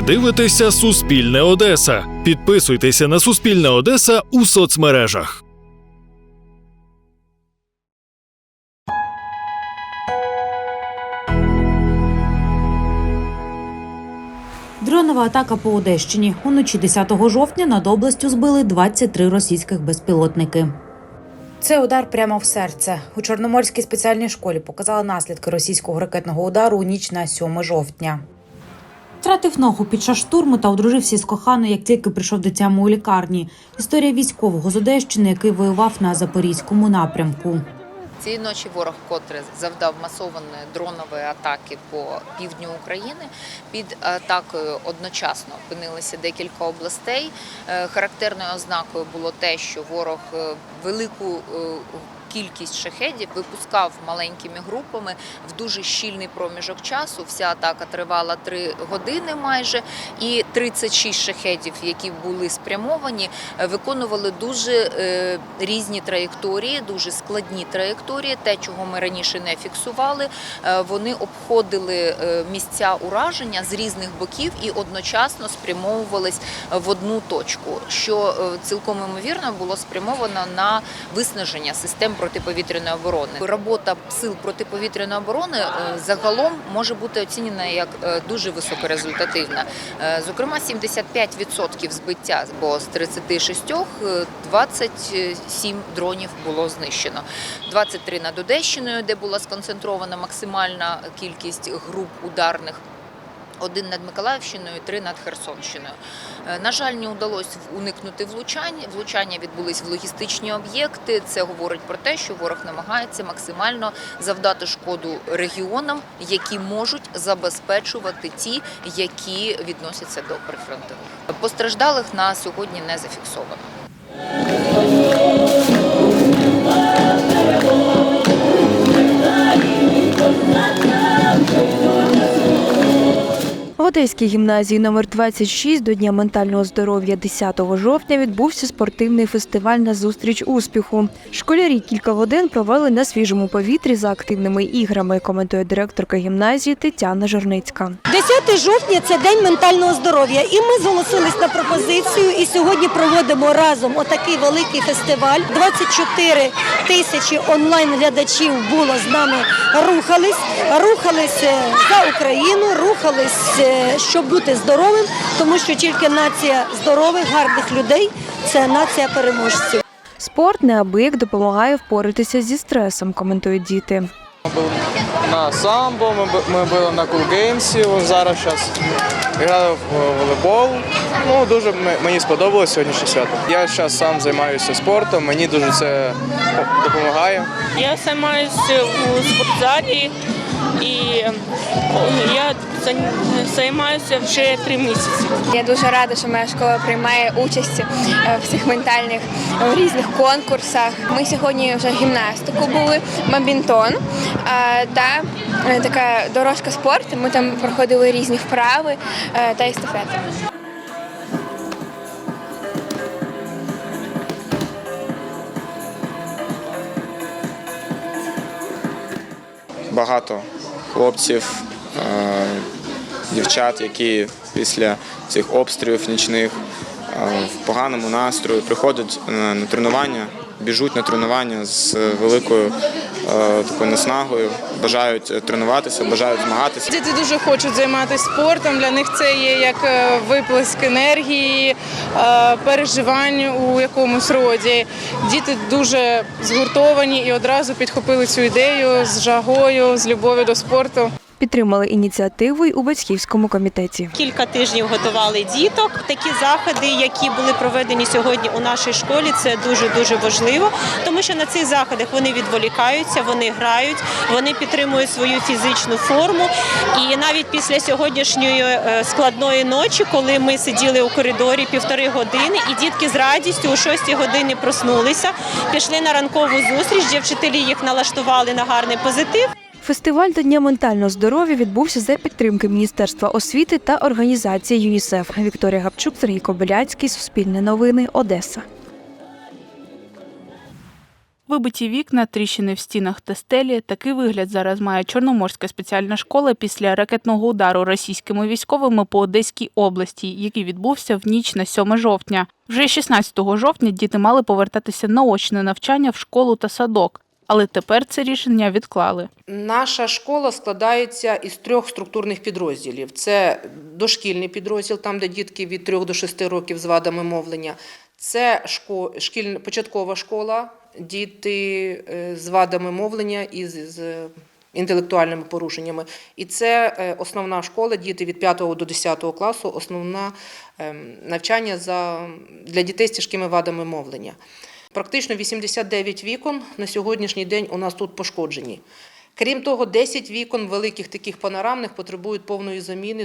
Ви дивитеся Суспільне Одеса. Підписуйтеся на Суспільне Одеса у соцмережах. Дронова атака по Одещині. Уночі 10 жовтня над областю збили 23 російських безпілотники. Це удар прямо в серце. У Чорноморській спеціальній школі показали наслідки російського ракетного удару у ніч на 7 жовтня. Втратив ногу під час штурму та одружився з коханою, як тільки прийшов до тями у лікарні. Історія військового з Одещини, який воював на запорізькому напрямку. Цієї ночі ворог котре завдав масовані дронові атаки по півдню України. Під атакою одночасно опинилися декілька областей. Е, Характерною ознакою було те, що ворог е, велику е, кількість шахедів випускав маленькими групами в дуже щільний проміжок часу. Вся атака тривала 3 години майже, і 36 шахедів, які були спрямовані, виконували дуже е, різні траєкторії, дуже складні траєкторії. Те, чого ми раніше не фіксували, Е, вони обходили е, місця ураження з різних боків і одночасно спрямовувались в одну точку, що цілком ймовірно було спрямовано на виснаження систем протиповітряної оборони. Робота сил протиповітряної оборони е, загалом може бути оцінена як е, дуже високорезультативна. Е, Зокрема, 75% збиття, бо з 36 е, 27 дронів було знищено. 23 над Одещиною, де була сконцентрована максимальна кількість груп ударних. Один над Миколаївщиною, три над Херсонщиною. Е, На жаль, не вдалося уникнути влучань. Влучання відбулись в логістичні об'єкти. Це говорить про те, що ворог намагається максимально завдати шкоду регіонам, які можуть забезпечувати ті, які відносяться до прифронтових. Постраждалих на сьогодні не зафіксовано. Одеській гімназії номер 26 до Дня ментального здоров'я 10 жовтня відбувся спортивний фестиваль на зустріч успіху. Школярі кілька годин провели на свіжому повітрі за активними іграми, коментує директорка гімназії Тетяна Жорницька. 10 жовтня це день ментального здоров'я, і ми зголосились на пропозицію. І сьогодні проводимо разом отакий великий фестиваль. 24 тисячі онлайн-глядачів було з нами рухались, рухались е, за Україну, рухались, е, щоб бути здоровим, тому що тільки нація здорових, гарних людей це нація переможців. Спорт неабияк допомагає впоратися зі стресом, коментують діти. Ми були на самбо, ми, були на кулгеймсі, зараз зараз грали в волейбол. Ну, дуже мені сподобалось сьогоднішнє свято. Я зараз сам займаюся спортом, мені дуже це допомагає. Я займаюся у спортзалі і я займаюся вже три місяці. Я дуже рада, що моя школа приймає участь е, в цих ментальних е, в різних конкурсах. Ми сьогодні вже гімнастику були, бадмінтон е, та така дорожка спорту. Ми там проходили різні вправи та естафети. Багато хлопців, е, дівчат, які після цих обстрілів нічних е, в поганому настрої приходять е, на тренування, біжуть на тренування з великою такою наснагою, бажають е, тренуватися, бажають змагатися. Діти дуже хочуть займатися спортом. Для них це є як е, виплеск енергії, е, переживань у якомусь роді. Діти дуже згуртовані і одразу підхопили цю ідею з жагою, з любов'ю до спорту. Підтримали ініціативу й у батьківському комітеті. Кілька тижнів готували діток. Такі заходи, які були проведені сьогодні у нашій школі, це дуже дуже важливо, тому що на цих заходах вони відволікаються, вони грають, вони підтримують свою фізичну форму. І навіть після сьогоднішньої е, складної ночі, коли ми сиділи у коридорі півтори години, і дітки з радістю о 6 годині проснулися, пішли на ранкову зустріч, де вчителі їх налаштували на гарний позитив. Фестиваль до Дня ментального здоров'я відбувся за підтримки Міністерства освіти та організації ЮНІСЕФ. Вікторія Гапчук, Сергій Кобиляцький, Суспільне новини, Одеса. Вибиті вікна, тріщини в стінах та стелі. Такий вигляд зараз має Чорноморська спеціальна школа після ракетного удару російськими військовими по Одеській області, який відбувся в ніч на 7 жовтня. Вже 16 жовтня діти мали повертатися на очне навчання в школу та садок, але тепер це рішення відклали. Наша школа складається із трьох структурних підрозділів: це дошкільний підрозділ, там де дітки від 3 до 6 років з вадами мовлення. Це шко... шкіль... початкова школа, діти е, з вадами мовлення і з- інтелектуальними порушеннями. І це е, основна школа, діти від 5 до 10 класу, основна ем, навчання за... для дітей з тяжкими вадами мовлення. Практично 89 вікон на сьогоднішній день у нас тут пошкоджені. Крім того, 10 вікон великих таких панорамних потребують повної заміни.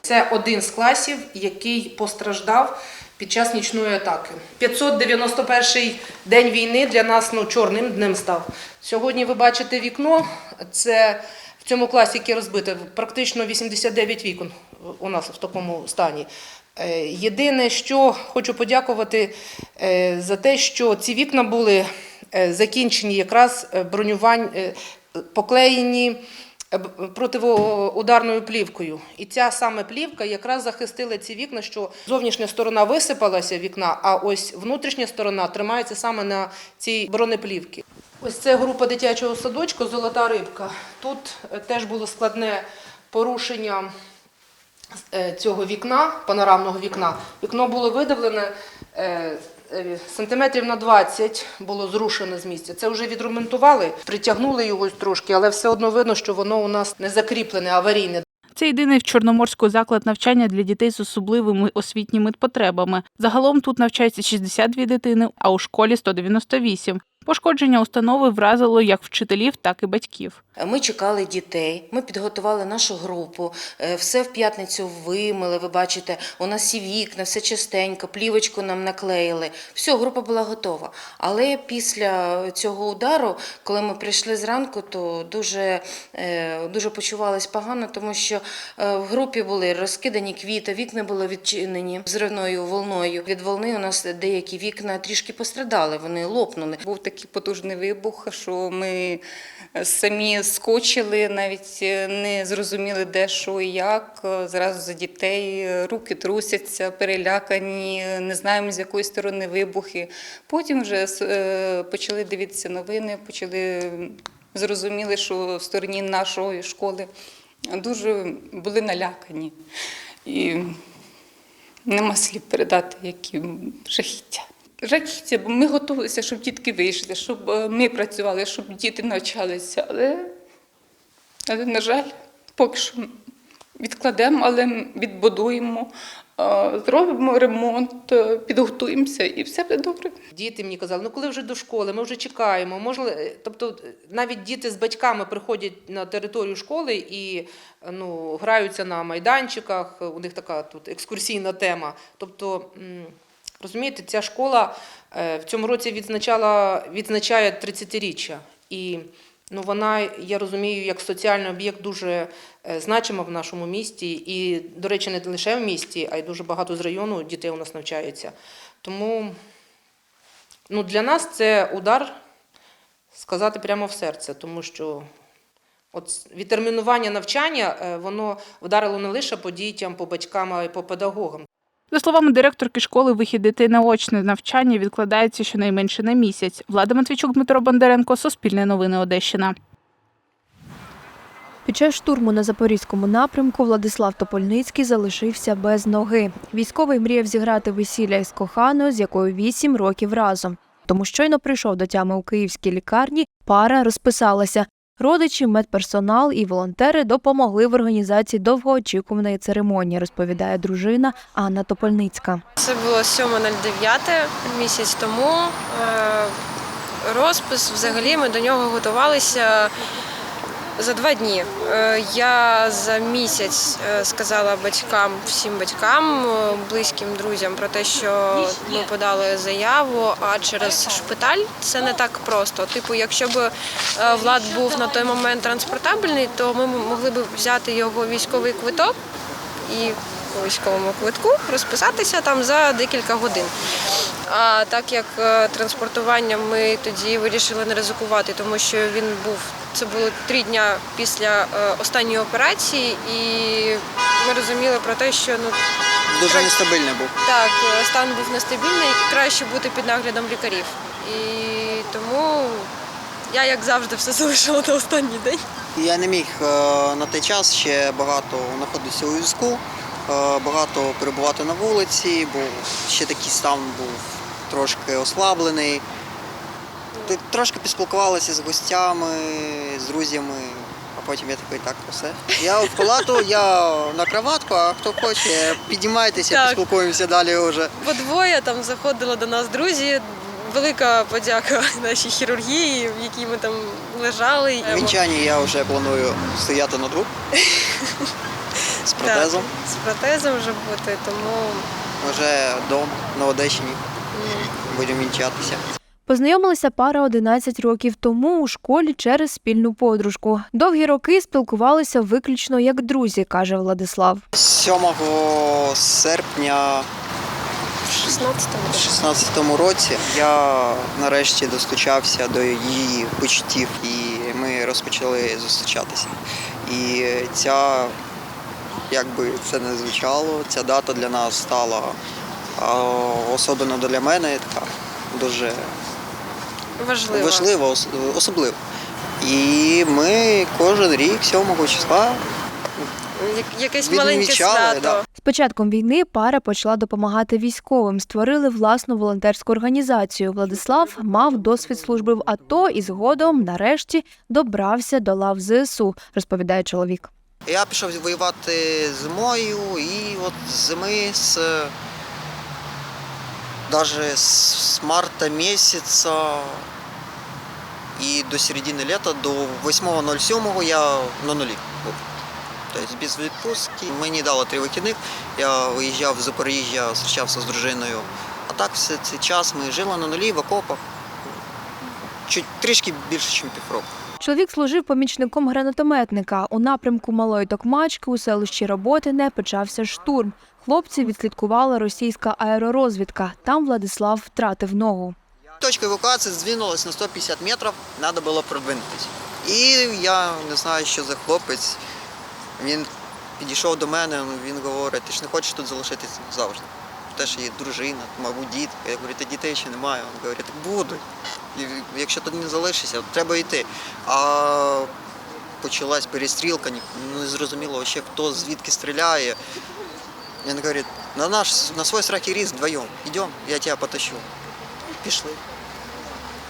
Це один з класів, який постраждав під час нічної атаки. 591 день війни для нас ну, чорним днем став. Сьогодні ви бачите вікно. Це в цьому класі, яке розбите, практично 89 вікон у нас в такому стані. Е, Єдине, що хочу подякувати е, за те, що ці вікна були е, закінчені якраз бронювань, поклеєні противоударною плівкою. І ця саме плівка якраз захистила ці вікна, що зовнішня сторона висипалася вікна, а ось внутрішня сторона тримається саме на цій бронеплівці. Ось це група дитячого садочку Золота рибка. Тут теж було складне порушення цього вікна, панорамного вікна. Вікно було видавлене е, е, сантиметрів на 20 було зрушене з місця. Це вже відремонтували, притягнули його трошки, але все одно видно, що воно у нас не закріплене, аварійне. Це єдиний в Чорноморську заклад навчання для дітей з особливими освітніми потребами. Загалом тут навчається 62 дитини, а у школі 198. Пошкодження установи вразило як вчителів, так і батьків. Ми чекали дітей, ми підготували нашу групу, е, все в п'ятницю вимили. Ви бачите, у нас всі вікна, все чистенько, плівочку нам наклеїли. Все, група була готова. Але після цього удару, коли ми прийшли зранку, то дуже, е, дуже почувались погано, тому що е, в групі були розкидані квіти, вікна були відчинені зривною волною. Від волни у нас деякі вікна трішки пострадали, вони лопнули. Був такий потужний вибух, що ми самі скочили, навіть не зрозуміли, де що і як. Зразу за дітей руки трусяться, перелякані, не знаємо з якої сторони вибухи. Потім вже е, почали дивитися новини, почали зрозуміли, що в стороні нашої школи дуже були налякані. І нема слів передати, які жахіття. Жахіття, бо ми готувалися, щоб дітки вийшли, щоб е, ми працювали, щоб діти навчалися. Але, але на жаль, поки що відкладемо, але відбудуємо, е, зробимо ремонт, е, підготуємося і все буде добре. Діти мені казали, ну коли вже до школи, ми вже чекаємо. Можливо, тобто навіть діти з батьками приходять на територію школи і ну, граються на майданчиках. У них така тут екскурсійна тема. Тобто, розумієте, ця школа е, в цьому році відзначала, відзначає 30-річчя. І ну, вона, я розумію, як соціальний об'єкт дуже е, значима в нашому місті. І, до речі, не лише в місті, а й дуже багато з району дітей у нас навчаються. Тому Ну, для нас це удар сказати прямо в серце, тому що от відтермінування навчання е, воно вдарило не лише по дітям, по батькам, а й по педагогам. За словами директорки школи, вихід на очне навчання відкладається щонайменше на місяць. Влада Матвійчук, Дмитро Бондаренко, Суспільне новини Одещина. Під час штурму на запорізькому напрямку Владислав Топольницький залишився без ноги. Військовий мріяв зіграти весілля із коханою, з якою вісім років разом. Тому щойно прийшов до тями у київській лікарні, пара розписалася. Родичі, медперсонал і волонтери допомогли в організації довгоочікуваної церемонії, розповідає дружина Анна Топольницька. Це було 7.09 місяць тому. Е, Розпис взагалі ми до нього готувалися за два дні. Е, Я за місяць е, сказала батькам, всім батькам, е, близьким друзям про те, що ми подали заяву, а через шпиталь це не так просто. Типу, якщо б влад був на той момент транспортабельний, то ми могли б взяти його військовий квиток і по військовому квитку розписатися там за декілька годин. А так як транспортуванням ми тоді вирішили не ризикувати, тому що він був це було три дня після е, останньої операції, і ми розуміли про те, що ну Дуже нестабільний був. так стан був нестабільний і краще бути під наглядом лікарів. І тому я, як завжди, все залишила на останній день. Я не міг е, на той час ще багато знаходитися у візку, е, багато перебувати на вулиці, бо ще такий стан був трошки ослаблений. Ти Трошки поспілкувалися з гостями, з друзями, а потім я такий, так, все. Я в палату, я на кроватку, а хто хоче, піднімайтеся, Так. поспілкуємося далі вже. По двоє там заходили до нас друзі. Велика подяка нашій хірургії, в якій ми там лежали. В Вінчанні я вже планую стояти на двох з протезом. Так, з протезом вже бути, тому Вже вдома на Одещині будемо вінчатися. Познайомилася пара 11 років тому у школі через спільну подружку. Довгі роки спілкувалися виключно як друзі, каже Владислав. 7 серпня в 16-му. 16 році я нарешті достучався до її почуттів, і ми розпочали зустрічатися. І ця, як би це не звучало, ця дата для нас стала особливо для мене така дуже важливо. важлива, ос- особливо. І ми кожен рік 7 числа Якесь маленьке відмічали. свято. Да. З початком війни пара почала допомагати військовим. Створили власну волонтерську організацію. Владислав мав досвід служби в АТО і згодом, нарешті, добрався до лав ЗСУ, розповідає чоловік. Я пішов воювати зимою, і от зими з даже з марта місяця і до середини літа, до 8.07 я на нулі був. Тобто без відпустки. Мені дали три вихідних. Я виїжджав з Запоріжжя, зустрічався з дружиною. А так все цей час ми жили на нулі в окопах. Чуть трішки більше, ніж півроку. Чоловік служив помічником гранатометника. У напрямку Малої Токмачки у селищі Роботине почався штурм. Хлопці відслідкувала російська аеророзвідка. Там Владислав втратив ногу. Точка евакуації здвинулась на 150 метрів, треба було продвинутися. І я не знаю, що за хлопець. Він підійшов до мене, він говорить, ти ж не хочеш тут залишитися завжди. Теж є дружина, мабуть, діти. Я говорю, та дітей ще немає. Він говорить, будуть. Якщо ти не залишишся, треба йти. А почалась перестрілка, не зрозуміло ще хто звідки стріляє. Він говорить, на наш на свой страх и риск вдвоем. Идем, я тебя потащу. Пішли.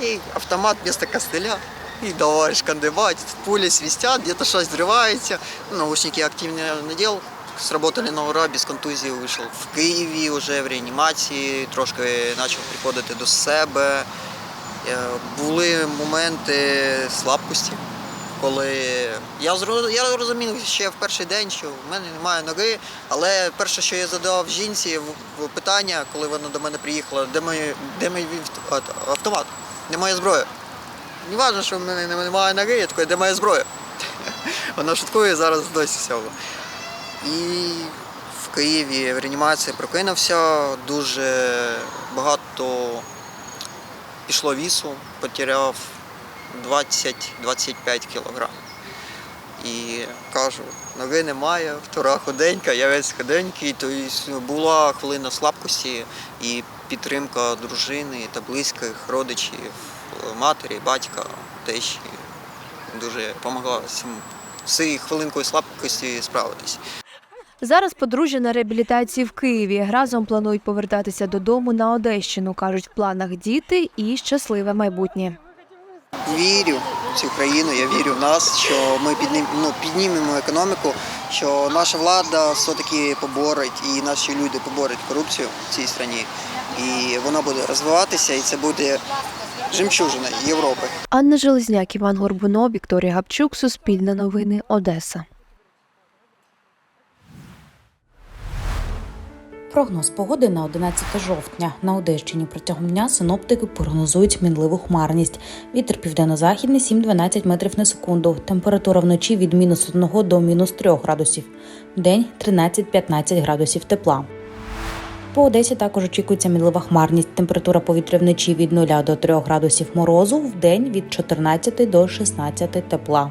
І автомат вместо костыля. І давай шкандибать, пули свистят, где-то щось зривається. Наушники активно надел, сработали на ура, без контузії вийшов. В Києві вже в реанімації, трошки почав приходити до себе. Е, Були моменти слабкості, коли я, я розумів ще в перший день, що в мене немає ноги, але перше, що я задав жінці питання, коли вона до мене приїхала, де мій, де мій автомат, де моя зброя. Не важливо, що в мене немає ноги, я такий, де моя зброя? Вона шуткує зараз досі всього. І в Києві в реанімації прокинувся, дуже багато пішло вісу, потеряв 20-25 кілограм. І кажу, ноги немає, втора худенька, я весь худенький. Тобто була хвилина слабкості і підтримка дружини та близьких родичів, матері, батька, тещі дуже допомогла з хвилинкою слабкості справитись. Зараз подружжя на реабілітації в Києві. Разом планують повертатися додому на Одещину. кажуть, в планах діти і щасливе майбутнє. Вірю в цю країну, я вірю в нас, що ми піднім, ну, піднімемо економіку, що наша влада все-таки поборить і наші люди поборють корупцію в цій країні. І вона буде розвиватися, і це буде жемчужина Європи. Анна Железняк, Іван Горбуно, Вікторія Гапчук, Суспільне новини, Одеса. Прогноз погоди на 11 жовтня. На Одещині протягом дня синоптики прогнозують мінливу хмарність. Вітер південно-західний 7-12 метрів на секунду. Температура вночі від мінус 1 до мінус 3 градусів. Вдень 13-15 градусів тепла. По Одесі також очікується мінлива хмарність. Температура повітря вночі від 0 до 3 градусів морозу, в день від 14 до 16 тепла.